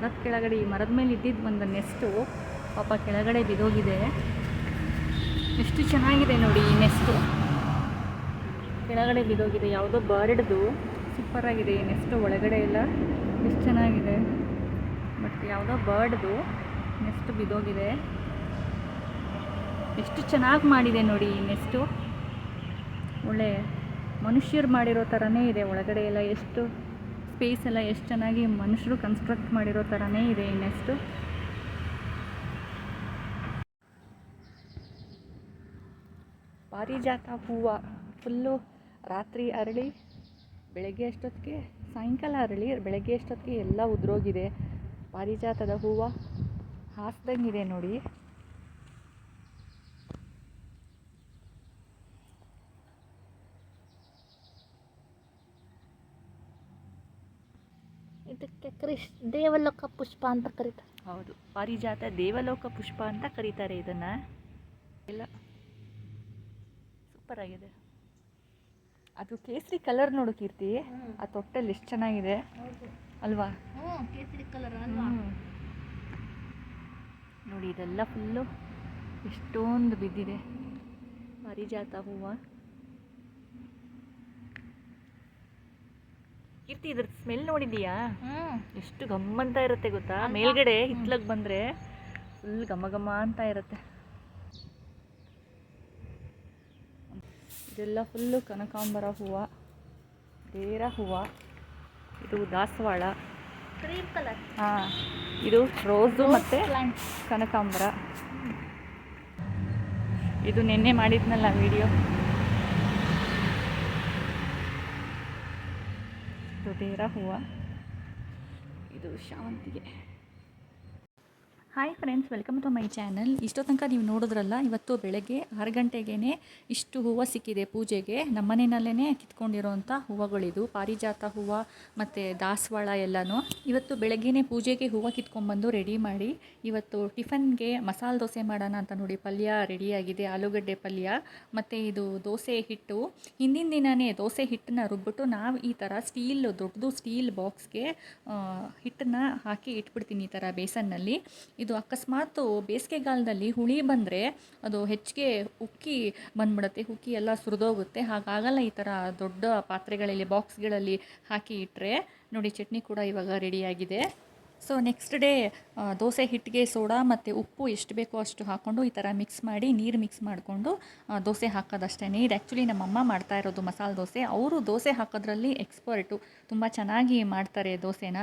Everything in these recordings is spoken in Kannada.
ಮರದ ಕೆಳಗಡೆ, ಈ ಮರದ ಮೇಲೆ ಇದ್ದಿದ್ದು ಒಂದು ನೆಸ್ಟು ಪಾಪ ಕೆಳಗಡೆ ಬಿದ್ದೋಗಿದೆ. ಎಷ್ಟು ಚೆನ್ನಾಗಿದೆ ನೋಡಿ ಈ ನೆಸ್ಟು. ಕೆಳಗಡೆ ಬಿದ್ದೋಗಿದೆ, ಯಾವುದೋ ಬರ್ಡ್ದು. ಸೂಪರಾಗಿದೆ ಈ ನೆಸ್ಟು ಒಳಗಡೆ ಎಲ್ಲ. ಎಷ್ಟು ಚೆನ್ನಾಗಿದೆ. ಬಟ್ ಯಾವುದೋ ಬರ್ಡ್ದು ನೆಸ್ಟ್ ಬಿದ್ದೋಗಿದೆ. ಎಷ್ಟು ಚೆನ್ನಾಗಿ ಮಾಡಿದೆ ನೋಡಿ ಈ ನೆಸ್ಟು. ಒಳ್ಳೆ ಮನುಷ್ಯರು ಮಾಡಿರೋ ಥರನೇ ಇದೆ ಒಳಗಡೆ ಎಲ್ಲ ಎಷ್ಟು ಸ್ಪೇಸ್ ಎಲ್ಲ ಎಷ್ಟು ಚೆನ್ನಾಗಿ ಮನುಷ್ಯರು ಕನ್ಸ್ಟ್ರಕ್ಟ್ ಮಾಡಿರೋ ಥರನೇ ಇದೆ ಇನ್ನೆಷ್ಟು? ಪಾರಿಜಾತ ಹೂವು ಫುಲ್ಲು ರಾತ್ರಿ ಅರಳಿ, ಬೆಳಗ್ಗೆ ಅಷ್ಟೊತ್ತಿಗೆ, ಸಾಯಂಕಾಲ ಅರಳಿ, ಬೆಳಗ್ಗೆ ಅಷ್ಟೊತ್ತಿಗೆ ಎಲ್ಲ ಉದುರೋಗಿದೆ. ಪಾರಿಜಾತದ ಹೂವು ಹಾಸ್ದಂಗಿದೆ ನೋಡಿ. ಇದಕ್ಕೆ ಕೃಷ್ ದೇವಲೋಕ ಪುಷ್ಪ ಅಂತ ಕರೀತಾರೆ. ಹೌದು ಪಾರಿಜಾತ ದೇವಲೋಕ ಪುಷ್ಪ ಅಂತ ಕರೀತಾರೆ ಇದನ್ನು. ಎಲ್ಲ ಸೂಪರ್ ಆಗಿದೆ. ಅದು ಕೇಸರಿ ಕಲರ್ ನೋಡು ಕೀರ್ತಿ. ಆ ತೊಟ್ಟಲ್ಲಿ ಎಷ್ಟು ಚೆನ್ನಾಗಿದೆ. ಅಲ್ವಾ? ಕೇಸರಿ ಕಲರ್ ಅಲ್ವಾ? ನೋಡಿ ಇದೆಲ್ಲ ಫುಲ್ಲು ಎಷ್ಟೊಂದು ಬಿದ್ದಿದೆ. ಪಾರಿಜಾತ ಹೂವು. ಕೀರ್ತಿ ಇದ್ರ ಸ್ಮೆಲ್ ನೋಡಿದೀಯಾ ಎಷ್ಟು ಗಮ್ಮಂತ ಇರುತ್ತೆ ಗೊತ್ತಾ? ಮೇಲ್ಗಡೆ ಹಿತ್ಲಗ್ ಬಂದ್ರೆ ಫುಲ್ ಘಮ ಘಮ ಅಂತ ಇರುತ್ತೆ. ಇದೆಲ್ಲ ಫುಲ್ಲು ಕನಕಾಂಬರ ಹೂವು ಬೇರ ಹೂವು ಇದು ದಾಸವಾಳ. ಕ್ರೀಮ್ ಕಲರ್ ಹಾಂ ಇದು ರೋಸು ಮತ್ತು ಕನಕಾಂಬರ. ಇದು ನಿನ್ನೆ ಮಾಡಿದ್ನಲ್ಲ ವಿಡಿಯೋ ದೇರ ಹೂವು. ಇದು ಶಾವಂತಿಗೆ hi friends welcome to my channel ಇಷ್ಟೋ ತನಕ ನೀವು ನೋಡಿದ್ರಲ್ಲ, ಇವತ್ತು ಬೆಳಗ್ಗೆ ಆರು ಗಂಟೆಗೇ ಇಷ್ಟು ಹೂವು ಸಿಕ್ಕಿದೆ ಪೂಜೆಗೆ. ನಮ್ಮನೆಯಲ್ಲೇ ಕಿತ್ಕೊಂಡಿರೋಂಥ ಹೂವುಗಳಿದು, ಪಾರಿಜಾತ ಹೂವು ಮತ್ತು ದಾಸವಾಳ ಎಲ್ಲನೂ. ಇವತ್ತು ಬೆಳಗ್ಗೆನೇ ಪೂಜೆಗೆ ಹೂವು ಕಿತ್ಕೊಂಡ್ಬಂದು ರೆಡಿ ಮಾಡಿ, ಇವತ್ತು ಟಿಫನ್ಗೆ ಮಸಾಲೆ ದೋಸೆ ಮಾಡೋಣ ಅಂತ ನೋಡಿ ಪಲ್ಯ ರೆಡಿಯಾಗಿದೆ, ಆಲೂಗಡ್ಡೆ ಪಲ್ಯ ಮತ್ತು ಇದು ದೋಸೆ ಹಿಟ್ಟು. ಹಿಂದಿನ ದಿನವೇ ದೋಸೆ ಹಿಟ್ಟನ್ನ ರುಬ್ಬಿಟ್ಟು ನಾವು ಈ ಥರ ಸ್ಟೀಲ್, ದೊಡ್ಡದು ಸ್ಟೀಲ್ ಬಾಕ್ಸ್ಗೆ ಹಿಟ್ಟನ್ನ ಹಾಕಿ ಇಟ್ಬಿಡ್ತೀನಿ ಈ ಥರ ಬೇಸನ್ನಲ್ಲಿ. ಇದು ಅಕಸ್ಮಾತ್ ಬೇಸಿಗೆಗಾಲದಲ್ಲಿ ಹುಳಿ ಬಂದರೆ ಅದು ಹೆಚ್ಚಿಗೆ ಉಕ್ಕಿ ಬಂದ್ಬಿಡುತ್ತೆ, ಉಕ್ಕಿ ಎಲ್ಲ ಸುರಿದೋಗುತ್ತೆ. ಹಾಗಾಗಲ್ಲ ಈ ಥರ ದೊಡ್ಡ ಪಾತ್ರೆಗಳಲ್ಲಿ, ಬಾಕ್ಸ್ಗಳಲ್ಲಿ ಹಾಕಿ ಇಟ್ಟರೆ ನೋಡಿ, ಚಟ್ನಿ ಕೂಡ ಇವಾಗ ರೆಡಿಯಾಗಿದೆ ಸೊ ನೆಕ್ಸ್ಟ್ ಡೇ ದೋಸೆ ಹಿಟ್ಟಿಗೆ ಸೋಡಾ ಮತ್ತು ಉಪ್ಪು ಎಷ್ಟು ಬೇಕೋ ಅಷ್ಟು ಹಾಕ್ಕೊಂಡು ಈ ಥರ ಮಿಕ್ಸ್ ಮಾಡಿ ನೀರು ಮಿಕ್ಸ್ ಮಾಡಿಕೊಂಡು ದೋಸೆ ಹಾಕೋದಷ್ಟೇ ಇದು ಆ್ಯಕ್ಚುಲಿ ನಮ್ಮಮ್ಮ ಮಾಡ್ತಾ ಇರೋದು ಮಸಾಲೆ ದೋಸೆ. ಅವರು ದೋಸೆ ಹಾಕೋದ್ರಲ್ಲಿ ಎಕ್ಸ್ಪರ್ಟು ತುಂಬ ಚೆನ್ನಾಗಿ ಮಾಡ್ತಾರೆ ದೋಸೆನ.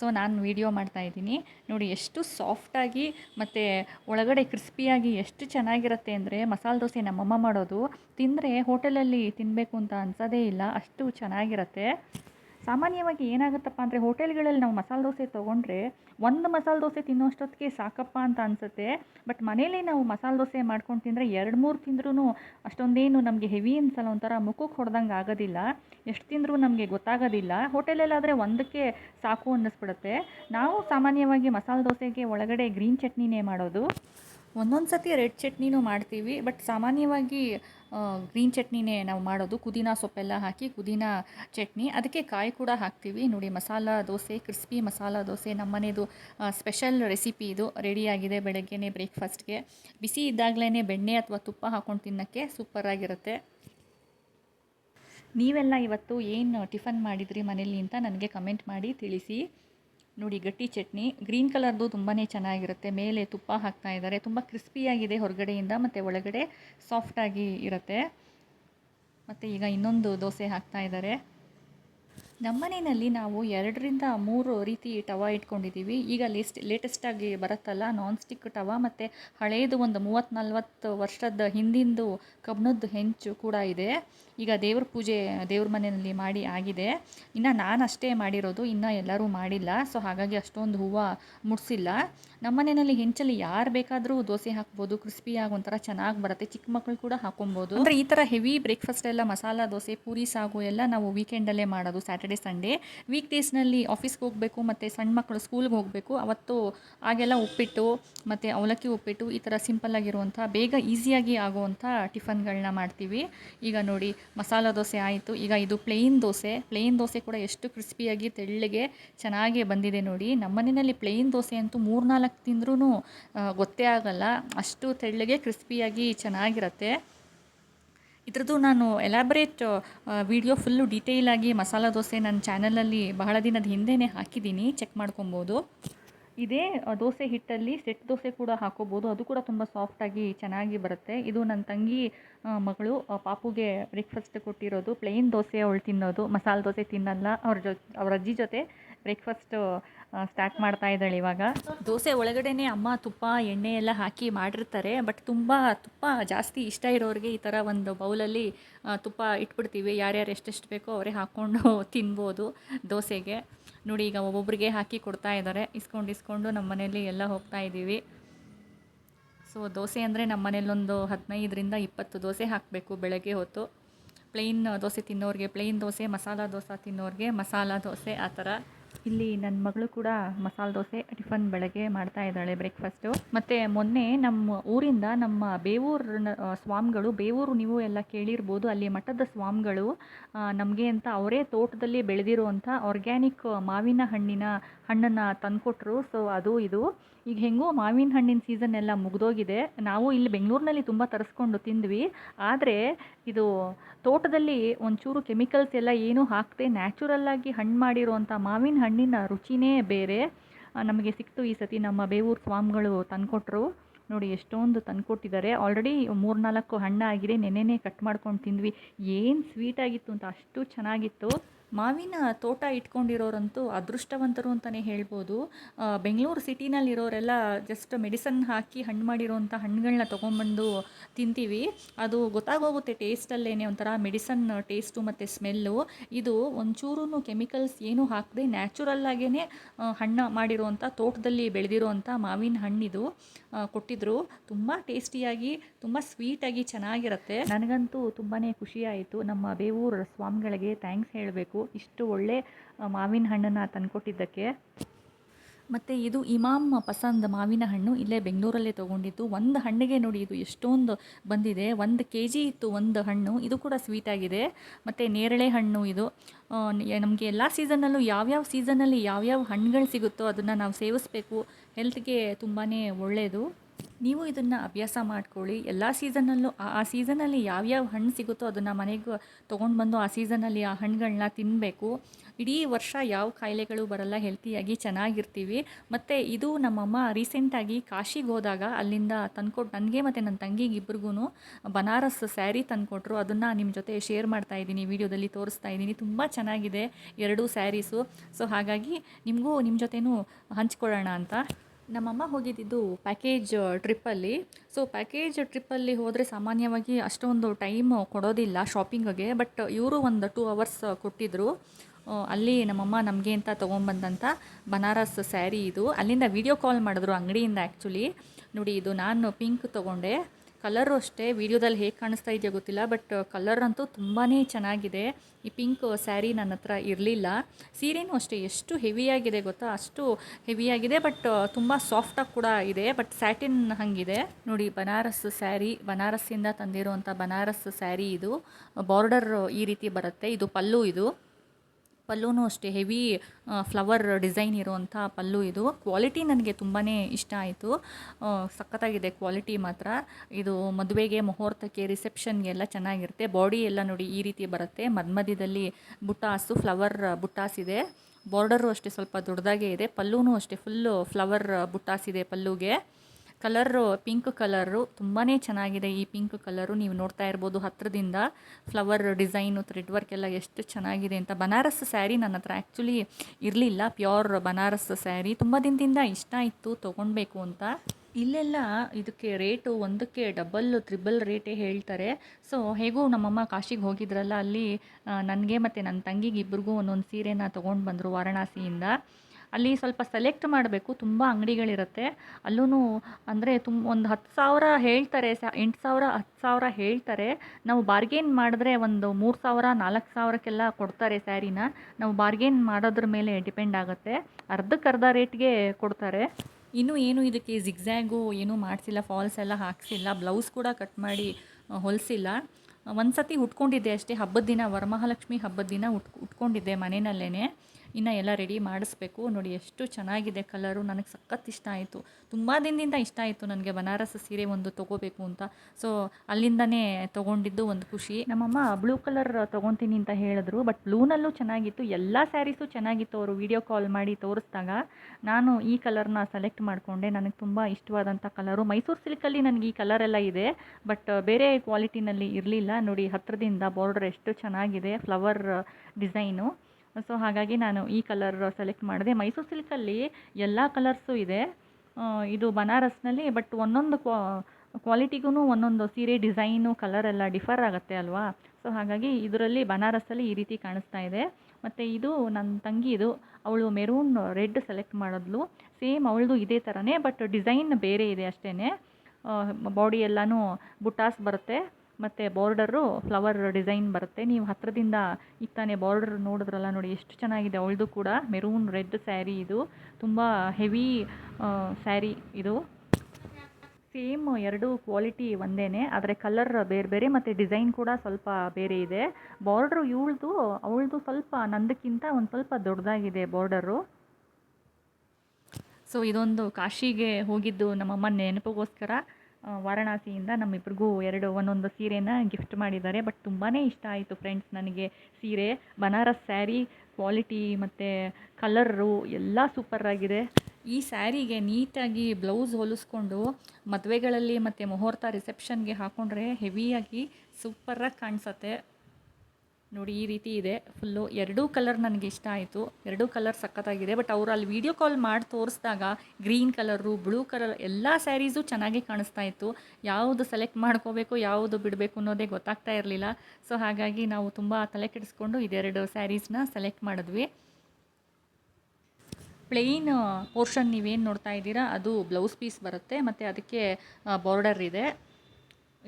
ಸೊ ನಾನು ವಿಡಿಯೋ ಮಾಡ್ತಾ ಇದ್ದೀನಿ. ನೋಡಿ ಎಷ್ಟು ಸಾಫ್ಟಾಗಿ ಮತ್ತು ಒಳಗಡೆ ಕ್ರಿಸ್ಪಿಯಾಗಿ ಎಷ್ಟು ಚೆನ್ನಾಗಿರುತ್ತೆ ಅಂದರೆ ಮಸಾಲೆ ದೋಸೆ ನಮ್ಮಮ್ಮ ಮಾಡೋದು ತಿಂದರೆ ಹೋಟೆಲಲ್ಲಿ ತಿನ್ನಬೇಕು ಅಂತ ಅನ್ಸೋದೇ ಇಲ್ಲ. ಅಷ್ಟು ಚೆನ್ನಾಗಿರುತ್ತೆ. ಸಾಮಾನ್ಯವಾಗಿ ಏನಾಗುತ್ತಪ್ಪ ಅಂದರೆ ಹೋಟೆಲ್ಗಳಲ್ಲಿ ನಾವು ಮಸಾಲೆ ದೋಸೆ ತೊಗೊಂಡ್ರೆ ಒಂದು ಮಸಾಲೆ ದೋಸೆ ತಿನ್ನೋಷ್ಟೊತ್ತಿಗೆ ಸಾಕಪ್ಪ ಅಂತ ಅನಿಸುತ್ತೆ. ಬಟ್ ಮನೇಲಿ ನಾವು ಮಸಾಲೆ ದೋಸೆ ಮಾಡ್ಕೊಂಡು ತಿಂದರೆ ಎರಡು ಮೂರು ತಿಂದ್ರೂ ಅಷ್ಟೊಂದೇನು ನಮಗೆ ಹೆವಿ ಅನ್ಸಲ್ಲ ಒಂಥರ ಮುಖಕ್ಕೆ ಹೊಡೆದಂಗೆ ಆಗೋದಿಲ್ಲ. ಎಷ್ಟು ತಿಂದರೂ ನಮಗೆ ಗೊತ್ತಾಗೋದಿಲ್ಲ. ಹೋಟೆಲಲ್ಲಾದರೆ ಒಂದಕ್ಕೆ ಸಾಕು ಅನ್ನಿಸ್ಬಿಡುತ್ತೆ. ನಾವು ಸಾಮಾನ್ಯವಾಗಿ ಮಸಾಲೆ ದೋಸೆಗೆ ಒಳಗಡೆ ಗ್ರೀನ್ ಚಟ್ನಿನೇ ಮಾಡೋದು. ಒಂದೊಂದು ಸತಿ ರೆಡ್ ಚಟ್ನಿನೂ ಮಾಡ್ತೀವಿ, ಬಟ್ ಸಾಮಾನ್ಯವಾಗಿ ಗ್ರೀನ್ ಚಟ್ನಿನೇ ನಾವು ಮಾಡೋದು. ಪುದೀನ ಸೊಪ್ಪೆಲ್ಲ ಹಾಕಿ ಪುದೀನ ಚಟ್ನಿ. ಅದಕ್ಕೆ ಕಾಯಿ ಕೂಡ ಹಾಕ್ತೀವಿ. ನೋಡಿ, ಮಸಾಲ ದೋಸೆ, ಕ್ರಿಸ್ಪಿ ಮಸಾಲ ದೋಸೆ, ನಮ್ಮನೇದು ಸ್ಪೆಷಲ್ ರೆಸಿಪಿ ಇದು. ರೆಡಿಯಾಗಿದೆ ಬೆಳಗ್ಗೆನೇ ಬ್ರೇಕ್ಫಾಸ್ಟ್ಗೆ. ಬಿಸಿ ಇದ್ದಾಗಲೇ ಬೆಣ್ಣೆ ಅಥವಾ ತುಪ್ಪ ಹಾಕ್ಕೊಂಡು ತಿನ್ನೋಕ್ಕೆ ಸೂಪರಾಗಿರುತ್ತೆ ನೀವೆಲ್ಲ ಇವತ್ತು ಏನು ಟಿಫನ್ ಮಾಡಿದ್ರಿ ಮನೇಲಿ ಅಂತ ನನಗೆ ಕಮೆಂಟ್ ಮಾಡಿ ತಿಳಿಸಿ. ನೋಡಿ, ಗಟ್ಟಿ ಚಟ್ನಿ. ಗ್ರೀನ್ ಕಲರ್ದು ತುಂಬಾ ಚೆನ್ನಾಗಿರುತ್ತೆ. ಮೇಲೆ ತುಪ್ಪ ಹಾಕ್ತಾ ಇದ್ದಾರೆ. ತುಂಬ ಕ್ರಿಸ್ಪಿಯಾಗಿದೆ ಹೊರಗಡೆಯಿಂದ, ಮತ್ತು ಒಳಗಡೆ ಸಾಫ್ಟಾಗಿ ಇರುತ್ತೆ. ಮತ್ತು ಈಗ ಇನ್ನೊಂದು ದೋಸೆ ಹಾಕ್ತಾ ಇದ್ದಾರೆ. ನಮ್ಮನೆಯಲ್ಲಿ ನಾವು ಎರಡರಿಂದ ಮೂರು ರೀತಿ ಟವ ಇಟ್ಕೊಂಡಿದ್ದೀವಿ. ಈಗ ಲೇಸ್ಟ್ ಲೇಟೆಸ್ಟಾಗಿ ಬರುತ್ತಲ್ಲ ನಾನ್ ಸ್ಟಿಕ್ ಟವ ಮತ್ತು ಹಳೆಯದು ಒಂದು ಮೂವತ್ತು ನಲ್ವತ್ತು ವರ್ಷದ ಹಿಂದಿಂದು ಕಬ್ಬಿಣದ ಹೆಂಚು ಕೂಡ ಇದೆ. ಈಗ ದೇವ್ರ ಪೂಜೆ, ದೇವ್ರ ಮನೆಯಲ್ಲಿ ಮಾಡಿ ಆಗಿದೆ. ಇನ್ನು ನಾನು ಅಷ್ಟೇ ಮಾಡಿರೋದು, ಇನ್ನೂ ಎಲ್ಲರೂ ಮಾಡಿಲ್ಲ. ಸೊ ಹಾಗಾಗಿ ಅಷ್ಟೊಂದು ಹೂವು ಮುಡಿಸಿಲ್ಲ. ನಮ್ಮ ಮನೆಯಲ್ಲಿ ಹೆಂಚಲ್ಲಿ ಯಾರು ಬೇಕಾದರೂ ದೋಸೆ ಹಾಕ್ಬೋದು ಕ್ರಿಸ್ಪಿಯಾಗಿ ಒಂಥರ ಚೆನ್ನಾಗಿ ಬರುತ್ತೆ. ಚಿಕ್ಕ ಮಕ್ಕಳು ಕೂಡ ಹಾಕೊಬೋದು ಅಂದರೆ ಈ ಥರ ಹೆವಿ ಬ್ರೇಕ್ಫಾಸ್ಟ್ ಎಲ್ಲ, ಮಸಾಲ ದೋಸೆ, ಪೂರಿ, ಸಾಗು ಎಲ್ಲ ನಾವು ವೀಕೆಂಡಲ್ಲೇ ಮಾಡೋದು ಸ್ಯಾಟರ್ಡೆ ಸಂಡೇ ವೀಕ್ ಡೇಸ್ನಲ್ಲಿ ಆಫೀಸ್ಗೆ ಹೋಗಬೇಕು, ಮತ್ತು ಸಣ್ಣ ಮಕ್ಕಳು ಸ್ಕೂಲ್ಗೆ ಹೋಗಬೇಕು. ಅವತ್ತು ಆಗೆಲ್ಲ ಉಪ್ಪಿಟ್ಟು, ಮತ್ತು ಅವಲಕ್ಕಿ ಉಪ್ಪಿಟ್ಟು ಈ ಥರ ಸಿಂಪಲ್ಲಾಗಿರುವಂಥ ಬೇಗ ಈಸಿಯಾಗಿ ಆಗುವಂಥ ಟಿಫನ್ಗಳನ್ನ ಮಾಡ್ತೀವಿ. ಈಗ ನೋಡಿ ಮಸಾಲ ದೋಸೆ ಆಯಿತು. ಈಗ ಇದು ಪ್ಲೇನ್ ದೋಸೆ. ಪ್ಲೇನ್ ದೋಸೆ ಕೂಡ ಎಷ್ಟು ಕ್ರಿಸ್ಪಿಯಾಗಿ ತೆಳ್ಳಗೆ ಚೆನ್ನಾಗಿ ಬಂದಿದೆ ನೋಡಿ. ನಮ್ಮನೆಯಲ್ಲಿ ಪ್ಲೇನ್ ದೋಸೆ ಅಂತೂ ಮೂರ್ನಾಲ್ಕು ತಿಂದ್ರೂ ಗೊತ್ತೇ ಆಗಲ್ಲ. ಅಷ್ಟು ತೆಳ್ಳಗೆ ಕ್ರಿಸ್ಪಿಯಾಗಿ ಚೆನ್ನಾಗಿರತ್ತೆ. ಇದ್ರದ್ದು ನಾನು ಎಲಾಬ್ರೇಟ್ ವಿಡಿಯೋ ಫುಲ್ಲು ಡೀಟೇಲಾಗಿ ಮಸಾಲ ದೋಸೆ ನನ್ನ ಚಾನಲಲ್ಲಿ ಬಹಳ ದಿನದ ಹಿಂದೆನೇ ಹಾಕಿದ್ದೀನಿ. ಚೆಕ್ ಮಾಡ್ಕೊಬೋದು. ಇದೇ ದೋಸೆ ಹಿಟ್ಟಲ್ಲಿ ಸೆಟ್ ದೋಸೆ ಕೂಡ ಹಾಕೋಬೋದು. ಅದು ಕೂಡ ತುಂಬ ಸಾಫ್ಟಾಗಿ ಚೆನ್ನಾಗಿ ಬರುತ್ತೆ. ಇದು ನನ್ನ ತಂಗಿ ಮಗಳು ಪಾಪುಗೆ ಬ್ರೇಕ್ಫಾಸ್ಟ್ ಕೊಟ್ಟಿರೋದು. ಪ್ಲೇನ್ ದೋಸೆ ಅವಳು ತಿನ್ನೋದು. ಮಸಾಲೆ ದೋಸೆ ತಿನ್ನಲ್ಲ. ಅವ್ರ ಜೊ, ಅವ್ರ ಅಜ್ಜಿ ಜೊತೆ ಬ್ರೇಕ್ಫಾಸ್ಟ್ ಸ್ಟಾರ್ಟ್ ಮಾಡ್ತಾ ಇದ್ದಾಳೆ ಇವಾಗ. ದೋಸೆ ಒಳಗಡೆನೆ ಅಮ್ಮ ತುಪ್ಪ, ಎಣ್ಣೆ ಎಲ್ಲ ಹಾಕಿ ಮಾಡಿರ್ತಾರೆ ಬಟ್ ತುಂಬ ತುಪ್ಪ ಜಾಸ್ತಿ ಇಷ್ಟ ಇರೋರಿಗೆ ಈ ಥರ ಒಂದು ಬೌಲಲ್ಲಿ ತುಪ್ಪ ಇಟ್ಬಿಡ್ತೀವಿ. ಯಾರ್ಯಾರು ಎಷ್ಟೆಷ್ಟು ಬೇಕೋ ಅವರೇ ಹಾಕ್ಕೊಂಡು ತಿನ್ಬೋದು ದೋಸೆಗೆ. ನೋಡಿ, ಈಗ ಒಬ್ಬೊಬ್ಬರಿಗೆ ಹಾಕಿ ಕೊಡ್ತಾ ಇದ್ದಾರೆ. ಇಸ್ಕೊಂಡು ಇಸ್ಕೊಂಡು ನಮ್ಮ ಮನೇಲಿ ಎಲ್ಲ ಹೋಗ್ತಾ ಇದ್ದೀವಿ. ಸೊ ದೋಸೆ ಅಂದರೆ ನಮ್ಮ ಮನೇಲೊಂದು ಹದಿನೈದರಿಂದ ಇಪ್ಪತ್ತು ದೋಸೆ ಹಾಕಬೇಕು ಬೆಳಗ್ಗೆ ಹೊತ್ತು. ಪ್ಲೇನ್ ದೋಸೆ ತಿನ್ನೋರಿಗೆ ಪ್ಲೇನ್ ದೋಸೆ, ಮಸಾಲ ದೋಸೆ ತಿನ್ನೋರಿಗೆ ಮಸಾಲ ದೋಸೆ ಆ ಥರ. ಇಲ್ಲಿ ನನ್ನ ಮಗಳು ಕೂಡ ಮಸಾಲೆ ದೋಸೆ ಟಿಫನ್ ಬೆಳಗ್ಗೆ ಮಾಡ್ತಾ ಇದ್ದಾಳೆ ಬ್ರೇಕ್ಫಾಸ್ಟು ಮತ್ತು ಮೊನ್ನೆ ನಮ್ಮ ಊರಿಂದ ನಮ್ಮ ಬೇವೂರಿನ ಸ್ವಾಮಿಗಳು, ಬೇವೂರು ನೀವು ಎಲ್ಲ ಕೇಳಿರ್ಬೋದು, ಅಲ್ಲಿ ಮಠದ ಸ್ವಾಮಿಗಳು ನಮಗೆ ಅಂತ ಅವರೇ ತೋಟದಲ್ಲಿ ಬೆಳೆದಿರುವಂಥ ಆರ್ಗ್ಯಾನಿಕ್ ಮಾವಿನ ಹಣ್ಣಿನ ಹಣ್ಣನ್ನು ತಂದುಕೊಟ್ರು. ಸೊ ಅದು ಇದು. ಈಗ ಹೆಂಗೋ ಮಾವಿನ ಹಣ್ಣಿನ ಸೀಸನ್ ಎಲ್ಲ ಮುಗಿದೋಗಿದೆ. ನಾವು ಇಲ್ಲಿ ಬೆಂಗಳೂರಿನಲ್ಲಿ ತುಂಬ ತರಿಸ್ಕೊಂಡು ತಿಂದ್ವಿ. ಆದರೆ ಇದು ತೋಟದಲ್ಲಿ ಒಂಚೂರು ಕೆಮಿಕಲ್ಸ್ ಎಲ್ಲ ಏನೂ ಹಾಕದೆ ನ್ಯಾಚುರಲ್ಲಾಗಿ ಹಣ್ಣು ಮಾಡಿರುವಂಥ ಮಾವಿನ ಹಣ್ಣಿನ ರುಚಿನೇ ಬೇರೆ. ನಮಗೆ ಸಿಕ್ತು ಈ ಸತಿ ನಮ್ಮ ಬೇವೂರು ಸ್ವಾಮಿಗಳು ತಂದುಕೊಟ್ರು. ನೋಡಿ, ಎಷ್ಟೊಂದು ತಂದುಕೊಟ್ಟಿದ್ದಾರೆ. ಆಲ್ರೆಡಿ ಮೂರ್ನಾಲ್ಕು ಹಣ್ಣಾಗಿದೆ ನೆನೆನೇ ಕಟ್ ಮಾಡ್ಕೊಂಡು ತಿಂದ್ವಿ. ಏನು ಸ್ವೀಟಾಗಿತ್ತು ಅಂತ ಅಷ್ಟು ಚೆನ್ನಾಗಿತ್ತು. ಮಾವಿನ ತೋಟ ಇಟ್ಕೊಂಡಿರೋರಂತೂ ಅದೃಷ್ಟವಂತರು ಅಂತಲೇ ಹೇಳ್ಬೋದು. ಬೆಂಗಳೂರು ಸಿಟಿನಲ್ಲಿರೋರೆಲ್ಲ ಜಸ್ಟ್ ಮೆಡಿಸನ್ ಹಾಕಿ ಹಣ್ಣು ಮಾಡಿರೋಂಥ ಹಣ್ಣುಗಳನ್ನ ತೊಗೊಂಬಂದು ತಿಂತೀವಿ. ಅದು ಗೊತ್ತಾಗೋಗುತ್ತೆ ಟೇಸ್ಟಲ್ಲೇ ಒಂಥರ ಮೆಡಿಸನ್ ಟೇಸ್ಟು ಮತ್ತು ಸ್ಮೆಲ್ಲು. ಇದು ಒಂಚೂರು ಕೆಮಿಕಲ್ಸ್ ಏನೂ ಹಾಕದೆ ನ್ಯಾಚುರಲ್ಲಾಗೇ ಹಣ್ಣು ಮಾಡಿರೋವಂಥ ತೋಟದಲ್ಲಿ ಬೆಳೆದಿರೋಂಥ ಮಾವಿನ ಹಣ್ಣಿದು ಕೊಟ್ಟಿದ್ರು. ತುಂಬ ಟೇಸ್ಟಿಯಾಗಿ, ತುಂಬ ಸ್ವೀಟಾಗಿ ಚೆನ್ನಾಗಿರುತ್ತೆ. ನನಗಂತೂ ತುಂಬಾ ಖುಷಿಯಾಯಿತು. ನಮ್ಮ ಬೇವೂರು ಸ್ವಾಮಿಗಳಿಗೆ ಥ್ಯಾಂಕ್ಸ್ ಹೇಳಬೇಕು. ಇಷ್ಟು ಒಳ್ಳೆ ಮಾವಿನ ಹಣ್ಣನ್ನು ತಂದುಕೊಟ್ಟಿದ್ದಕ್ಕೆ. ಮತ್ತು ಇದು ಇಮಾಮ್ ಪಸಂದ್ ಮಾವಿನ ಹಣ್ಣು ಇಲ್ಲೇ ಬೆಂಗಳೂರಲ್ಲೇ ತೊಗೊಂಡಿದ್ದು. ಒಂದು ಹಣ್ಣಿಗೆ ನೋಡಿ ಇದು ಎಷ್ಟೊಂದು ಬಂದಿದೆ. ಒಂದು ಕೆ ಜಿ ಇತ್ತು ಒಂದು ಹಣ್ಣು. ಇದು ಕೂಡ ಸ್ವೀಟಾಗಿದೆ ಮತ್ತು ನೇರಳೆ ಹಣ್ಣು ಇದು. ನಮಗೆ ಎಲ್ಲ ಸೀಸನ್ನಲ್ಲೂ ಯಾವ್ಯಾವ ಸೀಸನಲ್ಲಿ ಯಾವ್ಯಾವ ಹಣ್ಣುಗಳು ಸಿಗುತ್ತೋ ಅದನ್ನು ನಾವು ಸೇವಿಸಬೇಕು. ಹೆಲ್ತ್ಗೆ ತುಂಬಾ ಒಳ್ಳೆಯದು ನೀವು ಇದನ್ನು ಅಭ್ಯಾಸ ಮಾಡ್ಕೊಳ್ಳಿ. ಎಲ್ಲ ಸೀಸನಲ್ಲೂ ಆ ಸೀಸನಲ್ಲಿ ಯಾವ್ಯಾವ ಹಣ್ಣು ಸಿಗುತ್ತೋ ಅದನ್ನು ಮನೆಗೆ ತೊಗೊಂಡು ಬಂದು ಆ ಸೀಸನಲ್ಲಿ ಆ ಹಣ್ಣುಗಳನ್ನ ತಿನ್ನಬೇಕು ಇಡೀ ವರ್ಷ ಯಾವ ಕಾಯಿಲೆಗಳು ಬರಲ್ಲ, ಹೆಲ್ತಿಯಾಗಿ ಚೆನ್ನಾಗಿರ್ತೀವಿ. ಮತ್ತು ಇದು ನಮ್ಮಮ್ಮ ರೀಸೆಂಟಾಗಿ ಕಾಶಿಗೆ ಹೋದಾಗ ಅಲ್ಲಿಂದ ತಂದ್ಕೊಟ್ಟು ನನಗೆ ಮತ್ತು ನನ್ನ ತಂಗಿಗೆ ಇಬ್ರಿಗೂ ಬನಾರಸ್ ಸ್ಯಾರಿ ತಂದುಕೊಟ್ರು. ಅದನ್ನು ನಿಮ್ಮ ಜೊತೆ ಶೇರ್ ಮಾಡ್ತಾ ಇದ್ದೀನಿ, ವಿಡಿಯೋದಲ್ಲಿ ತೋರಿಸ್ತಾ ಇದ್ದೀನಿ. ತುಂಬ ಚೆನ್ನಾಗಿದೆ ಎರಡೂ ಸ್ಯಾರೀಸು. ಸೊ ಹಾಗಾಗಿ ನಿಮಗೂ ನಿಮ್ಮ ಜೊತೆನೂ ಹಂಚ್ಕೊಳ್ಳೋಣ ಅಂತ. ನಮ್ಮಮ್ಮ ಹೋಗಿದ್ದಿದ್ದು ಪ್ಯಾಕೇಜ್ ಟ್ರಿಪ್ಪಲ್ಲಿ ಸೊ ಪ್ಯಾಕೇಜ್ ಟ್ರಿಪ್ಪಲ್ಲಿ ಹೋದರೆ ಸಾಮಾನ್ಯವಾಗಿ ಅಷ್ಟೊಂದು ಟೈಮ್ ಕೊಡೋದಿಲ್ಲ ಶಾಪಿಂಗಿಗೆ ಬಟ್ ಇವರು ಒಂದು ಟೂ ಅವರ್ಸ್ ಕೊಟ್ಟಿದ್ದರು ಅಲ್ಲಿ ನಮ್ಮಮ್ಮ ನಮಗೆ ಅಂತ ತೊಗೊಂಬಂದಂಥ ಬನಾರಸ್ ಸ್ಯಾರಿ ಇದು. ಅಲ್ಲಿಂದ ವಿಡಿಯೋ ಕಾಲ್ ಮಾಡಿದ್ರು ಅಂಗಡಿಯಿಂದ ಆ್ಯಕ್ಚುಲಿ ನೋಡಿ, ಇದು ನಾನು ಪಿಂಕ್ ತೊಗೊಂಡೆ. ಕಲರು ಅಷ್ಟೇ, ವಿಡಿಯೋದಲ್ಲಿ ಹೇಗೆ ಕಾಣಿಸ್ತಾ ಇದೆಯೋ ಗೊತ್ತಿಲ್ಲ, ಬಟ್ ಕಲರ್ ಅಂತೂ ತುಂಬಾ ಚೆನ್ನಾಗಿದೆ. ಈ ಪಿಂಕ್ ಸ್ಯಾರಿ ನನ್ನ ಹತ್ರ ಇರಲಿಲ್ಲ. ಸೀರೆನೂ ಅಷ್ಟೇ, ಎಷ್ಟು ಹೆವಿಯಾಗಿದೆ ಗೊತ್ತಾ? ಅಷ್ಟು ಹೆವಿಯಾಗಿದೆ, ಬಟ್ ತುಂಬ ಸಾಫ್ಟಾಗಿ ಕೂಡ ಇದೆ, ಬಟ್ ಸ್ಯಾಟಿನ್ ಹಾಗಿದೆ. ನೋಡಿ, ಬನಾರಸ್ ಸ್ಯಾರಿ, ಬನಾರಸ್ಸಿಂದ ತಂದಿರುವಂಥ ಬನಾರಸ್ ಸ್ಯಾರಿ ಇದು. ಬಾರ್ಡರ್ ಈ ರೀತಿ ಬರುತ್ತೆ, ಇದು ಪಲ್ಲು ಇದು. ಪಲ್ಲುನೂ ಅಷ್ಟೇ ಹೆವಿ ಫ್ಲವರ್ ಡಿಸೈನ್ ಇರುವಂಥ ಪಲ್ಲು ಇದು. ಕ್ವಾಲಿಟಿ ನನಗೆ ತುಂಬಾ ಇಷ್ಟ ಆಯಿತು. ಸಖತ್ತಾಗಿದೆ ಕ್ವಾಲಿಟಿ ಮಾತ್ರ. ಇದು ಮದುವೆಗೆ, ಮುಹೂರ್ತಕ್ಕೆ ರಿಸೆಪ್ಷನ್ಗೆಲ್ಲ ಚೆನ್ನಾಗಿರುತ್ತೆ. ಬಾಡಿ ಎಲ್ಲ ನೋಡಿ ಈ ರೀತಿ ಬರುತ್ತೆ. ಮಧ್ಯ ಮಧ್ಯದಲ್ಲಿ ಬುಟ್ಟಾಸು ಫ್ಲವರ್ ಬುಟ್ಟಾಸ್ ಇದೆ. ಬಾರ್ಡರು ಅಷ್ಟೇ ಸ್ವಲ್ಪ ದೊಡ್ಡದಾಗೇ ಇದೆ. ಪಲ್ಲೂ ಅಷ್ಟೇ ಫುಲ್ಲು ಫ್ಲವರ್ ಬುಟ್ಟಾಸ್ ಇದೆ ಪಲ್ಲುಗೆ. ಕಲರು, ಪಿಂಕ್ ಕಲರು ತುಂಬಾ ಚೆನ್ನಾಗಿದೆ ಈ ಪಿಂಕ್ ಕಲರು. ನೀವು ನೋಡ್ತಾ ಇರ್ಬೋದು ಹತ್ರದಿಂದ ಫ್ಲವರ್ ಡಿಸೈನು, ಥ್ರೆಡ್ ವರ್ಕ್ ಎಲ್ಲ ಎಷ್ಟು ಚೆನ್ನಾಗಿದೆ ಅಂತ. ಬನಾರಸ್ ಸ್ಯಾರಿ ನನ್ನ ಹತ್ರ ಆ್ಯಕ್ಚುಲಿ ಇರಲಿಲ್ಲ, ಪ್ಯೂರ್ ಬನಾರಸ್ ಸ್ಯಾರಿ. ತುಂಬ ದಿನದಿಂದ ಇಷ್ಟ ಇತ್ತು ತೊಗೊಳ್ಬೇಕು ಅಂತ. ಇಲ್ಲೆಲ್ಲ ಇದಕ್ಕೆ ರೇಟು ಒಂದಕ್ಕೆ ಡಬಲ್, ತ್ರಿಬಲ್ ರೇಟೇ ಹೇಳ್ತಾರೆ. ಸೊ, ಹೇಗೂ ನಮ್ಮಮ್ಮ ಕಾಶಿಗೆ ಹೋಗಿದ್ರಲ್ಲ, ಅಲ್ಲಿ ನನಗೆ ಮತ್ತು ನನ್ನ ತಂಗಿಗೆ ಇಬ್ರಿಗೂ ಒಂದೊಂದು ಸೀರೆನ ತೊಗೊಂಡು ಬಂದರು ವಾರಣಾಸಿಯಿಂದ. ಅಲ್ಲಿ ಸ್ವಲ್ಪ ಸೆಲೆಕ್ಟ್ ಮಾಡಬೇಕು. ತುಂಬ ಅಂಗಡಿಗಳಿರುತ್ತೆ. ಅಲ್ಲೂ ಅಂದರೆ ತುಂಬ ಒಂದು ಹತ್ತು ಸಾವಿರ ಹೇಳ್ತಾರೆ, ಸ, ಎಂಟು ಸಾವಿರ, ಹತ್ತು ಸಾವಿರ ಹೇಳ್ತಾರೆ. ನಾವು ಬಾರ್ಗೇನ್ ಮಾಡಿದ್ರೆ ಒಂದು ಮೂರು ಸಾವಿರ, ನಾಲ್ಕು ಸಾವಿರಕ್ಕೆಲ್ಲ ಕೊಡ್ತಾರೆ ಸ್ಯಾರಿನ. ನಾವು ಬಾರ್ಗೇನ್ ಮಾಡೋದ್ರ ಮೇಲೆ ಡಿಪೆಂಡ್ ಆಗುತ್ತೆ. ಅರ್ಧಕ್ಕರ್ಧ ರೇಟ್ಗೆ ಕೊಡ್ತಾರೆ. ಇನ್ನೂ ಏನು ಇದಕ್ಕೆ ಜಿಗ್ಸ್ಯಾಗು ಏನೂ ಮಾಡಿಸಿಲ್ಲ ಫಾಲ್ಸ್ ಎಲ್ಲ ಹಾಕ್ಸಿಲ್ಲ ಬ್ಲೌಸ್ ಕೂಡ ಕಟ್ ಮಾಡಿ ಹೊಲಿಸಿಲ್ಲ. ಒಂದು ಸತಿ ಉಟ್ಕೊಂಡಿದ್ದೆ ಅಷ್ಟೇ, ಹಬ್ಬದ ದಿನ, ವರಮಹಾಲಕ್ಷ್ಮಿ ಹಬ್ಬದ ದಿನ ಉಟ್, ಉಟ್ಕೊಂಡಿದ್ದೆ ಮನೆಯಲ್ಲೇ ಇನ್ನು ಎಲ್ಲ ರೆಡಿ ಮಾಡಿಸ್ಬೇಕು. ನೋಡಿ ಎಷ್ಟು ಚೆನ್ನಾಗಿದೆ ಕಲರು ನನಗೆ ಸಖತ್ ಇಷ್ಟ ಆಯಿತು. ತುಂಬ ದಿನದಿಂದ ಇಷ್ಟ ಆಯಿತು ನನಗೆ ಬನಾರಸ್ ಸೀರೆ ಒಂದು ತೊಗೋಬೇಕು ಅಂತ. ಸೊ ಅಲ್ಲಿಂದನೇ ತೊಗೊಂಡಿದ್ದು ಒಂದು ಖುಷಿ. ನಮ್ಮಮ್ಮ ಬ್ಲೂ ಕಲರ್ ತೊಗೊತೀನಿ ಅಂತ ಹೇಳಿದ್ರು ಬಟ್ ಬ್ಲೂನಲ್ಲೂ ಚೆನ್ನಾಗಿತ್ತು. ಎಲ್ಲ ಸ್ಯಾರೀಸು ಚೆನ್ನಾಗಿತ್ತು ಅವರು ವಿಡಿಯೋ ಕಾಲ್ ಮಾಡಿ ತೋರಿಸಿದಾಗ. ನಾನು ಈ ಕಲರ್ನ ಸೆಲೆಕ್ಟ್ ಮಾಡಿಕೊಂಡೆ. ನನಗೆ ತುಂಬ ಇಷ್ಟವಾದಂಥ ಕಲರು ಮೈಸೂರು ಸಿಲ್ಕಲ್ಲಿ ನನಗೆ ಈ ಕಲರೆಲ್ಲ ಇದೆ ಬಟ್ ಬೇರೆ ಕ್ವಾಲಿಟಿನಲ್ಲಿ ಇರಲಿಲ್ಲ. ನೋಡಿ ಹತ್ತಿರದಿಂದ ಬಾರ್ಡರ್ ಎಷ್ಟು ಚೆನ್ನಾಗಿದೆ ಫ್ಲವರ್ ಡಿಸೈನು ಸೊ ಹಾಗಾಗಿ ನಾನು ಈ ಕಲರ್ ಸೆಲೆಕ್ಟ್ ಮಾಡಿದೆ. ಮೈಸೂರು ಸಿಲ್ಕಲ್ಲಿ ಎಲ್ಲ ಕಲರ್ಸು ಇದೆ. ಇದು ಬನಾರಸ್ನಲ್ಲಿ ಬಟ್ ಒಂದೊಂದು ಕ್ವಾ ಕ್ವಾಲಿಟಿಗೂ ಒಂದೊಂದು ಸೀರೆ ಡಿಸೈನು ಕಲರ್ ಎಲ್ಲ ಡಿಫರ್ ಆಗುತ್ತೆ ಅಲ್ವಾ? ಸೊ ಹಾಗಾಗಿ ಇದರಲ್ಲಿ ಬನಾರಸ್ಸಲ್ಲಿ ಈ ರೀತಿ ಕಾಣಿಸ್ತಾ ಇದೆ. ಮತ್ತು ಇದು ನನ್ನ ತಂಗಿ ಇದು, ಅವಳು ಮೆರೂನ್ ರೆಡ್ ಸೆಲೆಕ್ಟ್ ಮಾಡಿದ್ಲು. ಸೇಮ್ ಅವಳದು ಇದೇ ಥರನೇ ಬಟ್ ಡಿಸೈನ್ ಬೇರೆ ಇದೆ ಅಷ್ಟೇ ಬಾಡಿ ಎಲ್ಲನೂ ಬುಟಾಸ್ ಬರುತ್ತೆ. ಮತ್ತು ಬಾರ್ಡರು, ಫ್ಲವರ್ ಡಿಸೈನ್ ಬರುತ್ತೆ. ನೀವು ಹತ್ತಿರದಿಂದ ಈಗ ಬಾರ್ಡರ್ ನೋಡಿದ್ರಲ್ಲ ನೋಡಿ, ಎಷ್ಟು ಚೆನ್ನಾಗಿದೆ. ಅವಳದು ಕೂಡ ಮೆರೂನ್ ರೆಡ್ ಸ್ಯಾರಿ ಇದು. ತುಂಬ ಹೆವಿ ಸ್ಯಾರಿ ಇದು. ಸೇಮ್ ಎರಡು ಕ್ವಾಲಿಟಿ ಒಂದೇ ಆದರೆ ಕಲರ್ ಬೇರೆ ಬೇರೆ ಮತ್ತು ಡಿಸೈನ್ ಕೂಡ ಸ್ವಲ್ಪ ಬೇರೆ ಇದೆ. ಬಾರ್ಡ್ರು ಇವಳದು, ಅವಳದು ಸ್ವಲ್ಪ ನಂದಕ್ಕಿಂತ ಒಂದು ಸ್ವಲ್ಪ ದೊಡ್ಡದಾಗಿದೆ ಬಾರ್ಡರು. ಸೊ ಇದೊಂದು ಕಾಶಿಗೆ ಹೋಗಿದ್ದು ನಮ್ಮಮ್ಮ ನೆನಪಿಗೋಸ್ಕರ. ವಾರಣಾಸಿಯಿಂದ ನಮ್ಮಿಬ್ರಿಗೂ ಎರಡು ಒಂದೊಂದು ಸೀರೆನ ಗಿಫ್ಟ್ ಮಾಡಿದ್ದಾರೆ. ಬಟ್ ತುಂಬಾ ಇಷ್ಟ ಆಯಿತು ಫ್ರೆಂಡ್ಸ್ ನನಗೆ ಸೀರೆ. ಬನಾರಸ್ ಸ್ಯಾರಿ ಕ್ವಾಲಿಟಿ ಮತ್ತು ಕಲರು ಎಲ್ಲ ಸೂಪರಾಗಿದೆ ಈ ಸ್ಯಾರಿಗೆ ನೀಟಾಗಿ ಬ್ಲೌಸ್ ಹೊಲಿಸ್ಕೊಂಡು ಮದುವೆಗಳಲ್ಲಿ ಮತ್ತು ಮುಹೂರ್ತ ರಿಸೆಪ್ಷನ್ಗೆ ಹಾಕ್ಕೊಂಡ್ರೆ ಹೆವಿಯಾಗಿ ಸೂಪರಾಗಿ ಕಾಣಿಸತ್ತೆ. ನೋಡಿ, ಈ ರೀತಿ ಇದೆ. ಫುಲ್ಲು ಎರಡೂ ಕಲರ್ ನನಗೆ ಇಷ್ಟ ಆಯಿತು. ಎರಡೂ ಕಲರ್ ಸಖತ್ತಾಗಿದೆ. ಬಟ್ ಅವರು ಅಲ್ಲಿ ವಿಡಿಯೋ ಕಾಲ್ ಮಾಡಿ ತೋರಿಸಿದಾಗ ಗ್ರೀನ್ ಕಲರು ಬ್ಲೂ ಕಲರ್ ಎಲ್ಲ ಸ್ಯಾರೀಸು ಚೆನ್ನಾಗಿ ಕಾಣಿಸ್ತಾ ಇತ್ತು. ಯಾವುದು ಸೆಲೆಕ್ಟ್ ಮಾಡ್ಕೋಬೇಕು, ಯಾವುದು ಬಿಡಬೇಕು ಅನ್ನೋದೇ ಗೊತ್ತಾಗ್ತಾ ಇರಲಿಲ್ಲ. ಸೊ ಹಾಗಾಗಿ ನಾವು ತುಂಬ ತಲೆ ಕೆಡಿಸ್ಕೊಂಡು ಇದೆರಡು ಸ್ಯಾರೀಸ್ನ ಸೆಲೆಕ್ಟ್ ಮಾಡಿದ್ವಿ. ಪ್ಲೇನ್ ಪೋರ್ಷನ್ ನೀವೇನು ನೋಡ್ತಾ ಇದ್ದೀರಾ? ಅದು ಬ್ಲೌಸ್ ಪೀಸ್ ಬರುತ್ತೆ. ಮತ್ತು ಅದಕ್ಕೆ ಬಾರ್ಡರ್ ಇದೆ.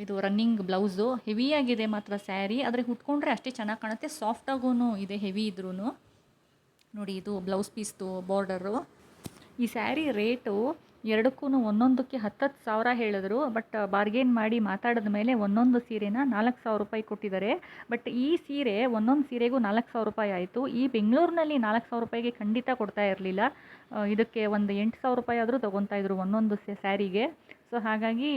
ಇದು ರನ್ನಿಂಗ್ ಬ್ಲೌಸು ಹೆವಿಯಾಗಿದೆ ಮಾತ್ರ ಸ್ಯಾರಿ ಆದರೆ ಉಟ್ಕೊಂಡ್ರೆ ಅಷ್ಟೇ ಚೆನ್ನಾಗಿ ಕಾಣುತ್ತೆ. ಸಾಫ್ಟಾಗೂ ಇದೆ ಹೆವಿ ಇದ್ರೂ ನೋಡಿ ಇದು ಬ್ಲೌಸ್ ಪೀಸ್ದು ಬಾರ್ಡರು ಈ ಸ್ಯಾರಿ ರೇಟು ಎರಡಕ್ಕೂ ಒಂದೊಂದಕ್ಕೆ ಹತ್ತತ್ತು ಸಾವಿರ ಹೇಳಿದ್ರು. ಬಟ್ ಬಾರ್ಗೇನ್ ಮಾಡಿ ಮಾತಾಡಿದ ಮೇಲೆ ಒಂದೊಂದು ಸೀರೆನ ನಾಲ್ಕು ಸಾವಿರ ರೂಪಾಯಿ ಕೊಟ್ಟಿದ್ದಾರೆ. ಬಟ್ ಈ ಸೀರೆ ಒಂದೊಂದು ಸೀರೆಗೂ ನಾಲ್ಕು ಸಾವಿರ ರೂಪಾಯಿ ಆಯಿತು. ಈ ಬೆಂಗಳೂರಿನಲ್ಲಿ ನಾಲ್ಕು ಸಾವಿರ ರೂಪಾಯಿಗೆ ಖಂಡಿತ ಕೊಡ್ತಾ ಇರಲಿಲ್ಲ. ಇದಕ್ಕೆ ಒಂದು ಎಂಟು ಸಾವಿರ ರೂಪಾಯಿ ಆದರೂ ತೊಗೊತಾ ಇದ್ರು ಒಂದೊಂದು ಸ್ಯಾರಿಗೆ ಸೊ ಹಾಗಾಗಿ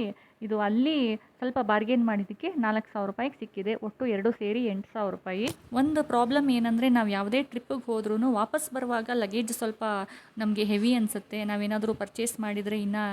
ಇದು ಅಲ್ಲಿ ಸ್ವಲ್ಪ ಬಾರ್ಗೇನ್ ಮಾಡಿದ್ದಕ್ಕೆ ನಾಲ್ಕು ಸಾವಿರ ರೂಪಾಯಿಗೆ ಸಿಕ್ಕಿದೆ. ಒಟ್ಟು ಎರಡು ಸೇರಿ ಎಂಟು ಸಾವಿರ ರೂಪಾಯಿ. ಒಂದು ಪ್ರಾಬ್ಲಮ್ ಏನಂದರೆ ನಾವು ಯಾವುದೇ ಟ್ರಿಪ್ಪಿಗೆ ಹೋದ್ರೂ ವಾಪಸ್ ಬರುವಾಗ ಲಗೇಜ್ ಸ್ವಲ್ಪ ನಮಗೆ ಹೆವಿ ಅನಿಸುತ್ತೆ. ನಾವೇನಾದರೂ ಪರ್ಚೇಸ್ ಮಾಡಿದರೆ ಇನ್ನೂ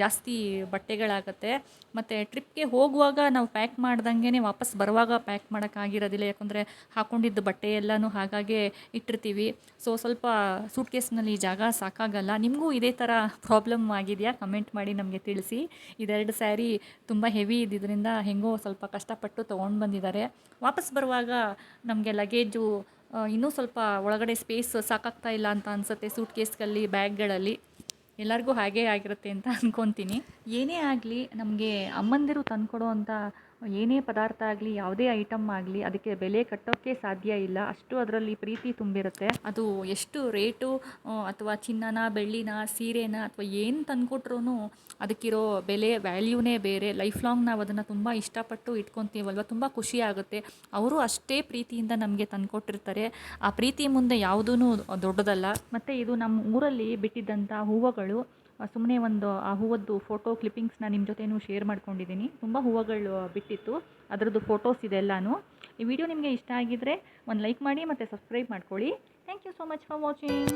ಜಾಸ್ತಿ ಬಟ್ಟೆಗಳಾಗತ್ತೆ. ಮತ್ತು ಟ್ರಿಪ್ಗೆ ಹೋಗುವಾಗ ನಾವು ಪ್ಯಾಕ್ ಮಾಡ್ದಂಗೆ ವಾಪಸ್ ಬರುವಾಗ ಪ್ಯಾಕ್ ಮಾಡೋಕ್ಕಾಗಿರೋದಿಲ್ಲ ಯಾಕಂದರೆ ಹಾಕೊಂಡಿದ್ದ ಬಟ್ಟೆ ಎಲ್ಲನೂ ಹಾಗಾಗೆ ಇಟ್ಟಿರ್ತೀವಿ. ಸೊ ಸ್ವಲ್ಪ ಸೂಟ್ ಕೇಸ್ನಲ್ಲಿ ಜಾಗ ಸಾಕಾಗಲ್ಲ. ನಿಮಗೂ ಇದೇ ಥರ ಪ್ರಾಬ್ಲಮ್ ಆಗಿದೆಯಾ? ಕಮೆಂಟ್ ಮಾಡಿ ನಮಗೆ ತಿಳಿಸಿ. ಇದೆರಡು ಸ್ಯಾರಿ ತುಂಬ ಹೆವಿ ಇದ್ದಿದ್ದರಿಂದ ಹೆಂಗೋ ಸ್ವಲ್ಪ ಕಷ್ಟಪಟ್ಟು ತೊಗೊಂಡು ಬಂದಿದ್ದಾರೆ. ವಾಪಸ್ ಬರುವಾಗ ನಮಗೆ ಲಗೇಜು ಇನ್ನೂ ಸ್ವಲ್ಪ ಒಳಗಡೆ ಸ್ಪೇಸ್ ಸಾಕಾಗ್ತಾ ಇಲ್ಲ ಅಂತ ಅನಿಸುತ್ತೆ ಸೂಟ್ ಕೇಸ್ಗಳಲ್ಲಿ ಬ್ಯಾಗ್ಗಳಲ್ಲಿ ಎಲ್ಲರಿಗೂ ಹಾಗೇ ಆಗಿರುತ್ತೆ ಅಂತ ಅಂದ್ಕೊತೀನಿ ಏನೇ ಆಗಲಿ, ನಮಗೆ ಅಮ್ಮಂದಿರು ತಂದುಕೊಡೋ ಅಂಥ ಏನೇ ಪದಾರ್ಥ ಆಗಲಿ, ಯಾವುದೇ ಐಟಮ್ ಆಗಲಿ, ಅದಕ್ಕೆ ಬೆಲೆ ಕಟ್ಟೋಕ್ಕೆ ಸಾಧ್ಯ ಇಲ್ಲ. ಅಷ್ಟು ಅದರಲ್ಲಿ ಪ್ರೀತಿ ತುಂಬಿರುತ್ತೆ. ಅದು ಎಷ್ಟು ರೇಟು ಅಥವಾ ಚಿನ್ನನ, ಬೆಳ್ಳಿನ, ಸೀರೆನ, ಅಥವಾ ಏನು ತಂದುಕೊಟ್ರೂ ಅದಕ್ಕಿರೋ ಬೆಲೆ, ವ್ಯಾಲ್ಯೂನೇ ಬೇರೆ. ಲೈಫ್ ಲಾಂಗ್ ನಾವು ಅದನ್ನು ತುಂಬ ಇಷ್ಟಪಟ್ಟು ಇಟ್ಕೊತೀವಲ್ವ? ತುಂಬ ಖುಷಿ ಆಗುತ್ತೆ. ಅವರು ಅಷ್ಟೇ ಪ್ರೀತಿಯಿಂದ ನಮಗೆ ತಂದುಕೊಟ್ಟಿರ್ತಾರೆ. ಆ ಪ್ರೀತಿ ಮುಂದೆ ಯಾವುದೂ ದೊಡ್ಡದಲ್ಲ. ಮತ್ತು ಇದು ನಮ್ಮ ಊರಲ್ಲಿ ಬಿಟ್ಟಿದ್ದಂಥ ಹೂವುಗಳು. ಸುಮ್ಮನೆ ಒಂದು ಆ ಹೂವದ್ದು ಫೋಟೋ ಕ್ಲಿಪ್ಪಿಂಗ್ಸ್ನ ನಿಮ್ಮ ಜೊತೆನೂ ಶೇರ್ ಮಾಡ್ಕೊಂಡಿದ್ದೀನಿ ತುಂಬ ಹೂವುಗಳು ಬಿಟ್ಟಿತ್ತು. ಅದರದ್ದು ಫೋಟೋಸ್ ಇದೆ ಎಲ್ಲನೂ. ಈ ವಿಡಿಯೋ ನಿಮಗೆ ಇಷ್ಟ ಆಗಿದ್ದರೆ ಒಂದು ಲೈಕ್ ಮಾಡಿ ಮತ್ತು ಸಬ್ಸ್ಕ್ರೈಬ್ ಮಾಡ್ಕೊಳ್ಳಿ. Thank you so much for watching